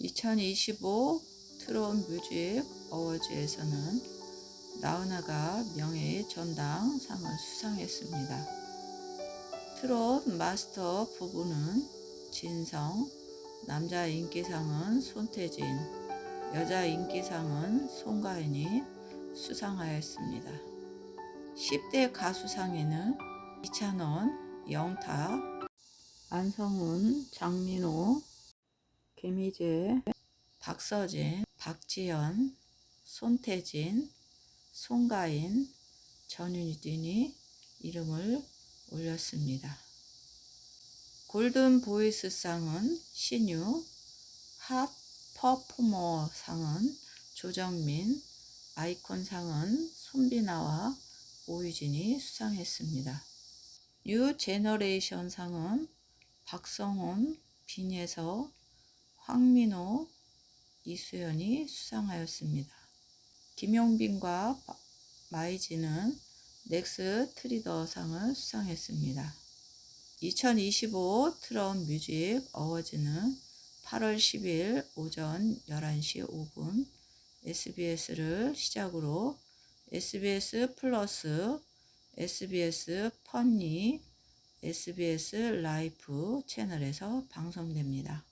2025 트롯 뮤직 어워즈에서는 나은아가 명예의 전당 상을 수상했습니다. 트롯 마스터 부부는 진성, 남자 인기상은 손태진, 여자 인기상은 송가인이 수상하였습니다. 10대 가수상에는 이찬원, 영탁, 안성훈, 장민호, 개미재, 박서진, 박지연, 손태진, 송가인, 전윤희 등이 이름을 올렸습니다. 골든 보이스 상은 신유, 핫 퍼포머 상은 조정민, 아이콘 상은 손비나와 오유진이 수상했습니다. 뉴 제너레이션 상은 박성훈, 빈예서, 황민호, 이수연이 수상하였습니다. 김용빈과 마이지는 넥스 트리더 상을 수상했습니다. 2025 트롯 뮤직 어워즈는 8월 10일 오전 11시 5분 SBS를 시작으로 SBS 플러스, SBS 펀니, SBS 라이프 채널에서 방송됩니다.